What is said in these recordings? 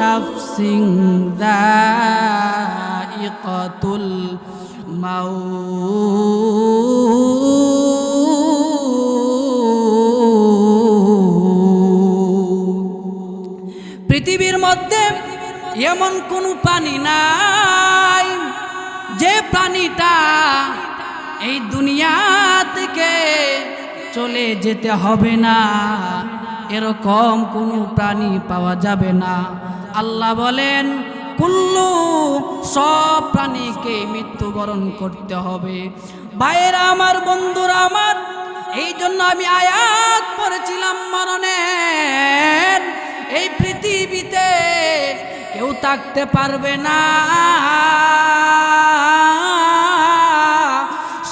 নাফসিং দাইকাতুল মাউত পৃথিবীর মধ্যে এমন কোনো প্রাণী নাই যে প্রাণীটা এই দুনিয়া থেকে চলে যেতে হবে না। এরকম কোনো প্রাণী পাওয়া যাবে না। আল্লাহ বলেন, কুল্লু, সব প্রাণীকে মৃত্যুবরণ করতে হবে। বাইরা আমার, বন্ধুরা আমার এই জন্য আমি আয়াত করেছিলাম মরণের। এই পৃথিবীতে কেউ থাকতে পারবে না।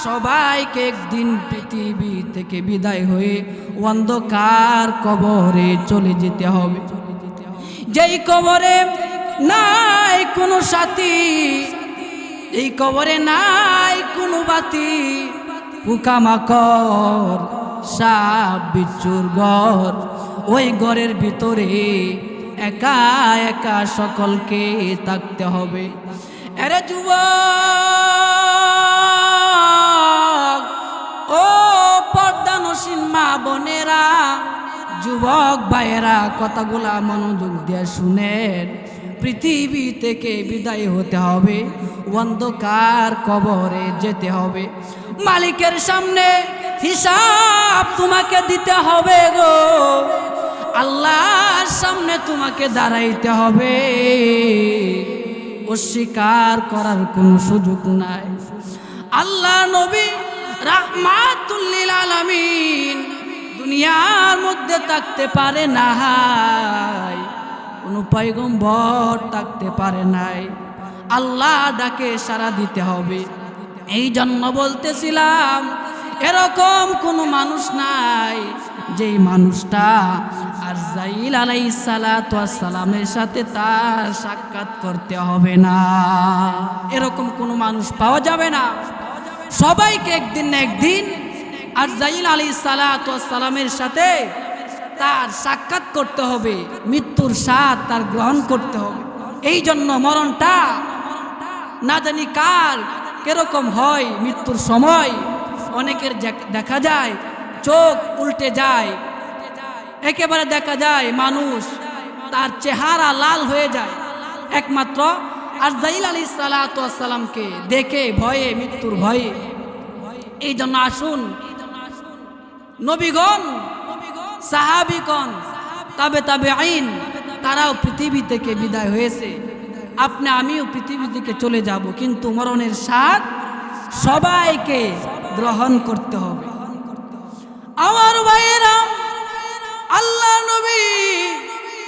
সবাইকে একদিন পৃথিবী থেকে বিদায় হয়ে অন্ধকার কবরে চলে যেতে হবে। যেই কবরে নাই কোনো সাথী, এই কবরে নাই কোনো বাতি, পোকামাকড়, সাপ, বিচ্ছুর ঘর, ওই ঘরের ভিতরে একা একা সকলকে থাকতে হবে। এরে যুবক যুবক ভাইয়েরা, কথাগুলা মনোযোগ দিয়ে শুনেন। পৃথিবী থেকে বিদায় হতে হবে, অন্ধকার কবরে যেতে হবে। মালিকের সামনে হিসাব তোমাকে দিতে হবে গো। আল্লাহর সামনে তোমাকে দাঁড়াইতে হবে। অস্বীকার করার কোনো সুযোগ নাই। আল্লাহ নবী রাহমাতুল্লিল আলামিন দুনিয়ার মধ্যে থাকতে পারে নাই। কোনো পয়গম্বর থাকতে পারে নাই। আল্লাহ ডাকে সারা দিতে হবে। এই জন্য বলতেছিলাম, এরকম কোনো মানুষ নাই যেই মানুষটা আর জাইল আলাই সালামের সাথে তার সাক্ষাৎ করতে হবে না। এরকম কোনো মানুষ পাওয়া যাবে না। সবাইকে একদিন না একদিন আর জাইল আলী সালামের সাথে তার সাক্ষাৎ করতে হবে, মৃত্যুর স্বাদ তার গ্রহণ করতে হবে। এই জন্য মরণটা না জানি কার কীরকম হয়, মৃত্যুর সময় অনেকের দেখা যায়, চোখ উল্টে যায়, একেবারে দেখা যায় মানুষ তার চেহারা লাল হয়ে যায়। একমাত্র আর জাইল আলী সালাতামকে দেখে, ভয়ে, মৃত্যুর ভয়ে। এই জন্য আসুন নবীগণ, সাহাবিগণ, তবে তবে আইন তারাও পৃথিবী থেকে বিদায় হয়েছে। আপনি, আমিও পৃথিবী থেকে চলে যাব, কিন্তু মরণের স্বাদ সবাইকে গ্রহণ করতে হবে। আমার ভাইয়েরা, আল্লাহ নবী,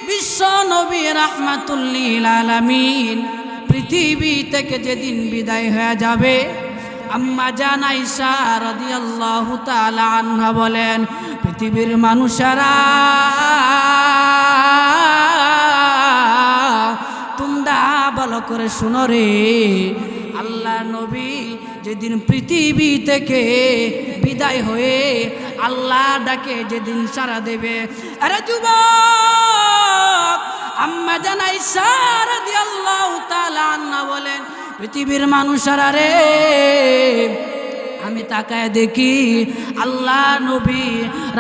বিশ্ব নবী রাহমাতুল্লিল আলামিন, পৃথিবী থেকে যেদিন বিদায় হয়ে যাবে আম্মা বলেন, পৃথিবীর মানুষেরা, তোমরা ভালো করে শুনো রে। আল্লাহ নবী যেদিন পৃথিবী থেকে বিদায় হয়ে আল্লাহ ডাকে যেদিন সারা দেবে। আরে যুবক, আম্মা জানাই সারা দিয়ে আল্লাহ তাআলা বলেন পৃথিবীর মানুষেরা রে, আমি তাকায় দেখি আল্লাহ নবী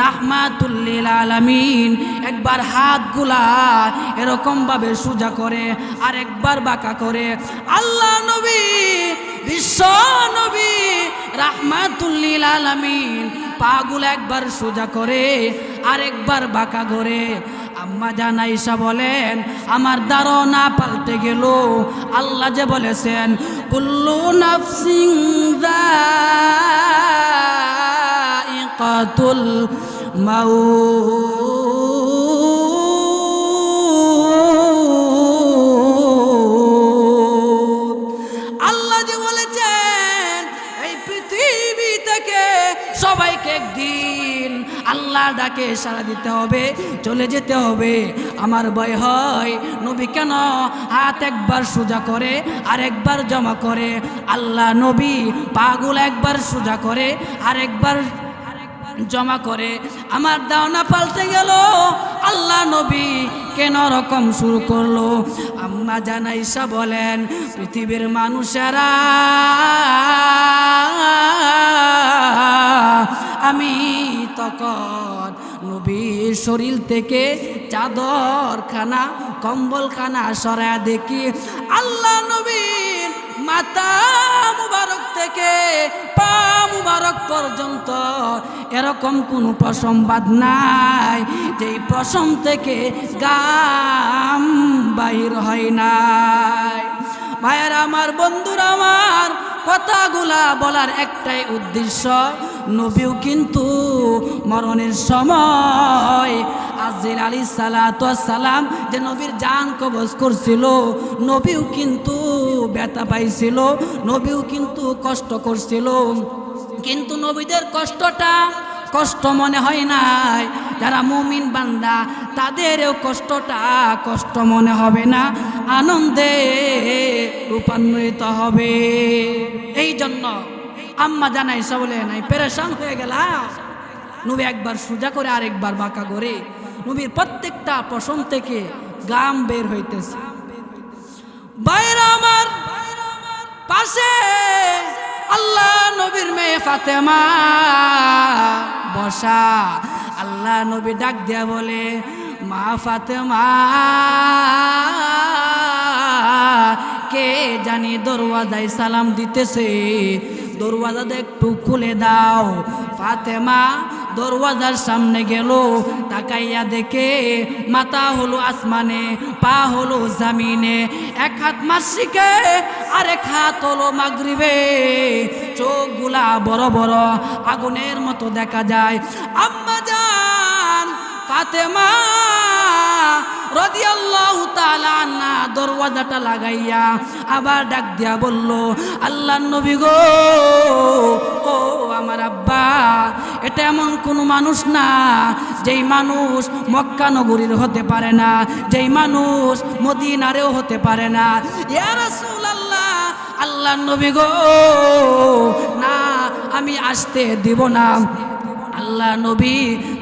রাহমাতুল্লিল আলামিন একবার হাতগুলা এরকম ভাবে সোজা করে আর একবার বাঁকা করে। আল্লাহ নবী, বিশ্ব নবী রাহমাতুল্লিল আলামিন পাগুলো একবার সোজা করে আর একবার বাঁকা করে। আম্মা জানাইসা বলেন, আমার ধারণা পাল্টে গেল। আল্লাহ যে বলেছেন, কুল্লু নাফসিং পৃথিবী থেকে সবাইকে একদিন আল্লাহ ডাকে সারা দিতে হবে, চলে যেতে হবে। আমার ভয় হয়, নবী কেন হাত একবার সোজা করে আর একবার জমা করে? আল্লাহ নবী পাগুল একবার সোজা করে আর একবার জমা করে। আমার দাওনা পাল্টে গেল, আল্লাহ নবী কেন রকম শুরু করল? আম্মা জানাইসা বলেন, পৃথিবীর মানুষেরা আমি তখন নবীর শরীর থেকে চাদর খানা কম্বল খানা সরা দেখি। আল্লাহ নবীর মাতা মুবারক থেকে পা মুবারক পর্যন্ত এরকম কোনো প্রসংবাদ নাই। যেই প্রসম থেকে গাম বাহির হয় নাই। ভাইয়ের, আমার বন্ধুরা, আমার কথাগুলা বলার একটাই উদ্দেশ্য নবীও কিন্তু মরণের সময় আজিল আলী সালাম যে নবীর জান কবজ করছিল, নবীও কিন্তু ব্যথা পাইছিল, নবীও কিন্তু কষ্ট করছিল। কিন্তু নবীদের কষ্টটা কষ্ট মনে হয় নাই। যারা মুমিন বান্দা, তাদেরও কষ্টটা কষ্ট মনে হবে না। আনন্দে রূপান্বিত হবে। এই জন্য আম্মা জানাই বলে নাই, পেরেশান হয়ে গেলাম নবী একবার সোজা করে, আরেকবার বাঁকা করে। নবীর প্রত্যেকটা পশম থেকে গাম বের হইতেছে। বাইরা আমার পাশে, আল্লাহ নবীর মেয়ে ফাতেমা বসা। আল্লাহ নবী ডাক দিয়া বলে, মা ফাতেমা, কে জানি দরওয়াজায় সালাম দিতেছে? দরওয়াজাটা একটু খুলে দাও। ফাতেমা দরওয়াজার সামনে গেল, তাকাইয়া দেখে মাথা হলো আসমানে, পা হলো জামিনে। এক হাত মাসিকে, আরেক হাত হলো মাগরিবে। চোখগুলা বড় বড় আগুনের মতো দেখা যায়। আম্মা জান, ফাতেমা আন্না দরওয়াজাটা লাগাইয়া আবার ডাক দিয়া বলল, আল্লাহ নবী গো, ও আমার আব্বা, এটা এমন কোনো মানুষ না যেই মানুষ মক্কা নগরীর হতে পারে না, যেই মানুষ মদিনারেও হতে পারে না। রাসূলুল্লাহ, আল্লাহ নবী গো, না, আমি আসতে দিব না। আল্লাহ নবী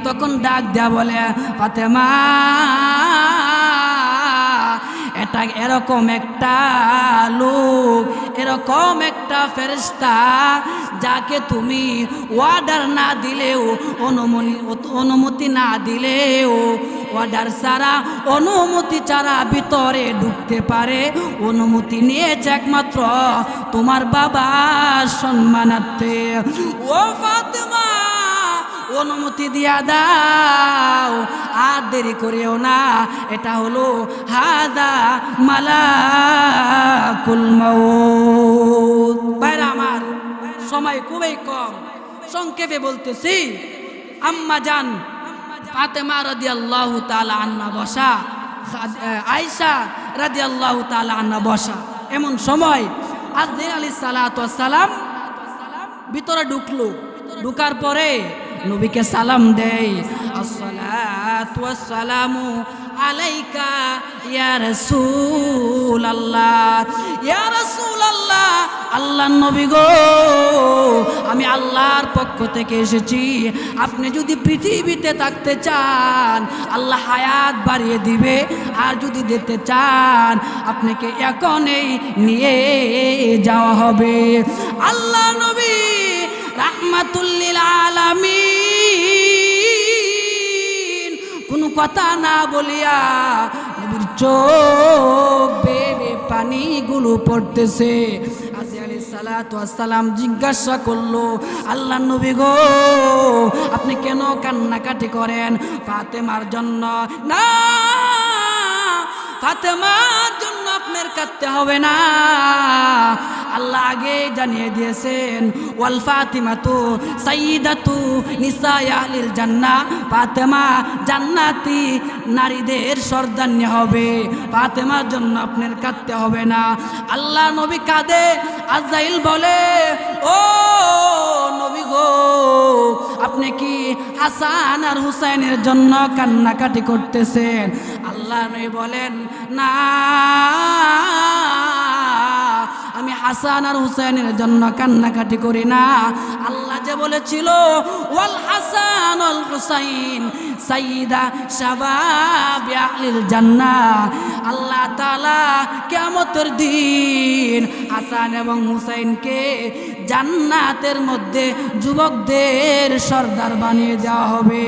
তখন ডাক দেয়া বলে, ফাতেমা এটা এরকম একটা লোক, এরকম একটা ফেরেস্তা যাকে তুমি অর্ডার না দিলেও অনুমতি অনুমতি না দিলেও অর্ডার ছাড়া, অনুমতি ছাড়া ভিতরে ঢুকতে পারে। অনুমতি নিয়েছে একমাত্র তোমার বাবা সম্মানার্থে। ও ফাতেমা! অনুমতি দিয়া দাও। আর দেরি করেও না, এটা হলো হাদা মালাকুল বাইরে আমার, সময় খুবই কম। সংক্ষেপে বলতেছি, আম্মা জান ফাতেমা রাদিয়াল্লাহু তাআলা আন্না বসা আয়েশা রাদিয়াল্লাহু তাআলা আন্না বসা। এমন সময় আজদিন আলী সালাম ভিতরে ঢুকলো। ঢুকার পরে নবীকে সালাম দেয় ওয়াসসালামু আলাইকা ইয়া রাসূলুল্লাহ ইয়া রাসূলুল্লাহ। আল্লাহর নবী গো, আমি আল্লাহর পক্ষ থেকে এসেছি। আপনি যদি পৃথিবীতে থাকতে চান, আল্লাহ হায়াত বাড়িয়ে দিবে। আর যদি দিতে চান, আপনাকে এখনই নিয়ে যাওয়া হবে। আল্লাহ নবী রাহমাতুল্লিল আলামিন। কথা না বলিয়া নবীর চোখ বেবে পানিগুলো পড়তেছে। সালাম জিজ্ঞাসা করল, আল্লাহ নবী গো, আপনি কেন কান্নাকাটি করেন ফাতেমার জন্য? না, ফাতেমার জন্য আপনার কাঁদতে হবে না। আল্লাহ আগে জানিয়ে দিয়েছেন, ওয়াল ফাতিমাতু সাইয়্যিদাতু নিসাই আহলিল জান্না ফাতেমা জান্নাতি নারীদের সর্দান্য হবে। ফাতেমার জন্য আপনার কাঁদতে হবে না। আল্লাহ নবী কাঁদে, আজাইল বলে, ও নবী গো, আপনি কি হাসান আর হুসাইনের জন্য কান্নাকাটি করতেছেন? আল্লাহ নবী বলেন, না। আমি হাসান আর হুসাইনের জন্য কান্নাকাটি করি না। আল্লাহ যে বলেছিল, ওয়াল হাসান আল হুসাইন সাইদা শাবাব জান্নাহ। আল্লাহ তাআলা কিয়ামতের দিন হাসান এবং হুসাইনকে জান্নাতের মধ্যে যুবকদের সর্দার বানিয়ে দেওয়া হবে।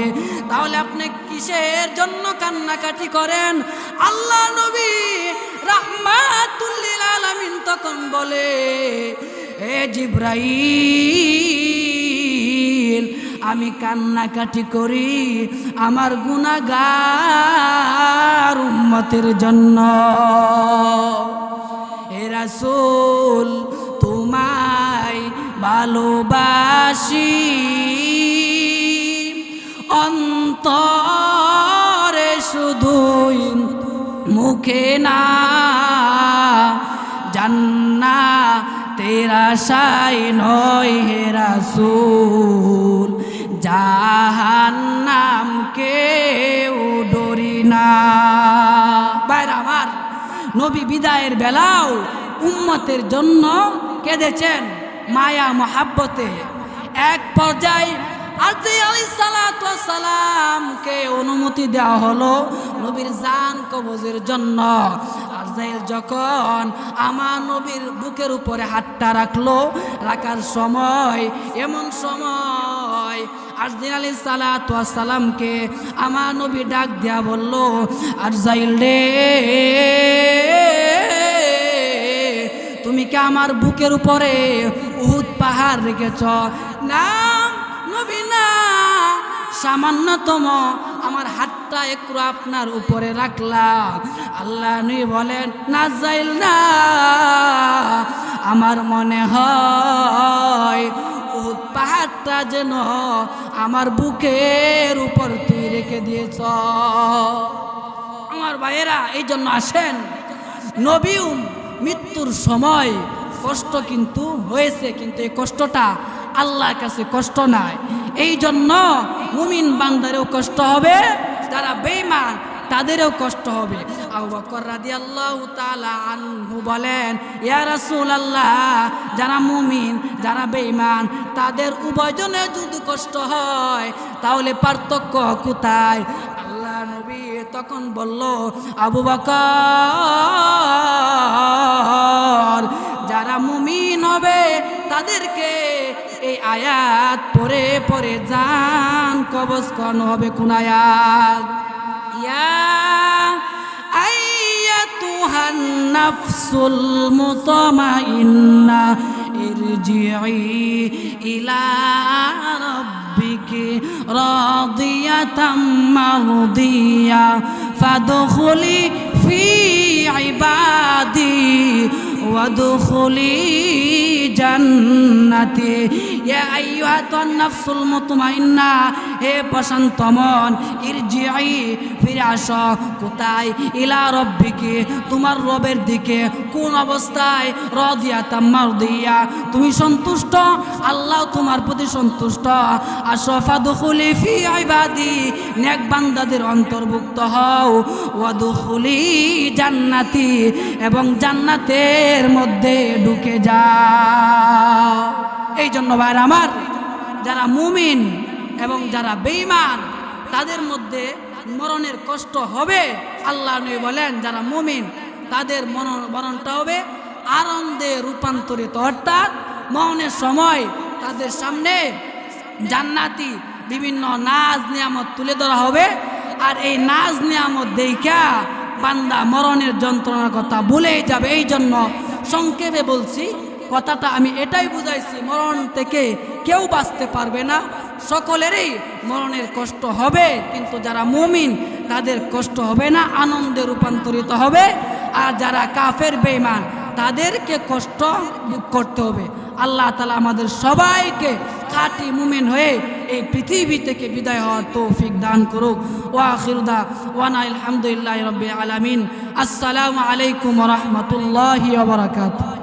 তাহলে আপনি কিসের জন্য কান্নাকাটি করেন? আল্লাহ নবী রাহমাতুল্লিল আলামিন তখন বলে, হে জিব্রাইল, আমি কান্নাকাটি করি আমার গুনাগার উম্মতের জন্য। হে রাসূল, তোমায় ভালোবাসি। অন্তরে শুধুই মুখে না। জান্না তেরা সাই নয় হে রাসূল। জাহান্নাম কেউ ডরি না। বাইরে আমার, নবী বিদায়ের বেলাও উম্মতের জন্য কেঁদেছেন মায়া মহাব্বতে। এক পর্যায়ে অনুমতি দেওয়া হলো নবীর জান জন্য। যখন বুকের উপরে হাতটা রাখল, রাখার সময়, এমন সময় আরজিন আলী সালামকে আমার নবী ডাক দেয়া বলল আরজাইল রে, তুমি কি আমার বুকের উপরে উহুদ পাহাড় রেখেছ? না না। সামান্যতম আমার হাতটা একটু আপনার উপরে রাখলাম। আল্লাহ নবী বলেন না যাইল না। আমার মনে হয় উহুদ পাহাড়টা যেন আমার বুকের উপর তুই রেখে দিয়েছ। আমার ভাইয়েরা, এই জন্য আসেন। নবীও মৃত্যুর সময় কষ্ট কিন্তু হয়েছে, কিন্তু এই কষ্টটা আল্লাহর কাছে কষ্ট নাই। এই জন্য মুমিন বান্দারেও কষ্ট হবে, যারা বেইমান তাদেরও কষ্ট হবে। বলেন রাসূলুল্লাহ, যারা মুমিন, যারা বেঈমান, তাদের উভয়জনে যদি কষ্ট হয়, তাহলে পার্থক্য কোথায়? আল্লাহ নবী তখন বলল, আবু বকর, যারা মুমিন হবে, তাদেরকে আয়াত পরে পরে যান কবচ কন হবে কোন আয়াত? ইয়া আইয়াতুহান নাফসুল মুতমাইন্না ইরজিই ইলা রাব্বিকি রাদিয়াতাম মারদিয়া ফাদখুলি ফি ইবাদি ওয়াদখুলি জান্নাতি ইয়া আইয়ুহাতুন নাফসুল মুতমাইন্না, হে প্রশান্ত মন ইরজিই ফিরে আসো কোথায়? ইলা তোমার রবের দিকে, কোন অবস্থায়? রদিয়াতাম মারদিয়া, তুমি সন্তুষ্ট? আল্লাহ তোমার প্রতি সন্তুষ্ট। আসো ফাদখুলি ফি ইবাদি, নেক বান্দাদের অন্তর্ভুক্ত হও। ওয়াদখুলি জান্নাতি, এবং জান্নাতের মধ্যে ঢুকে যাও। এই জন্য ভাইরা আমার, যারা মুমিন এবং যারা বেঈমান, তাদের মধ্যে মরণের কষ্ট হবে। আল্লাহ নবী বলেন, যারা মুমিন, তাদের মরণ, মরণটা হবে আনন্দে রূপান্তরিত। অর্থাৎ মরণের সময় তাদের সামনে জান্নাতি বিভিন্ন নাজ নিয়ামত তুলে ধরা হবে। আর এই নাজ নিয়ামত দেখা বান্দা মরণের যন্ত্রণার কথা ভুলেই যাবে। এই জন্য সংক্ষেপে বলছি কথাটা আমি এটাই বুঝাইছি, মরণ থেকে কেউ বাঁচতে পারবে না। সকলেরই মরণের কষ্ট হবে, কিন্তু যারা মুমিন, তাদের কষ্ট হবে না, আনন্দে রূপান্তরিত হবে। আর যারা কাফের, বেঈমান, তাদেরকে কষ্ট করতে হবে। আল্লাহ তালা আমাদের সবাইকে খাঁটি মুমিন হয়ে এই পৃথিবী থেকে বিদায় হওয়ার তৌফিক দান করুক। ওয়াখিরুদা ওয়ানা আলহামদুলিল্লাহ রব্বি আলামিন। আসসালামু আলাইকুম রহমতুল্লাহ বারাকাতুহ।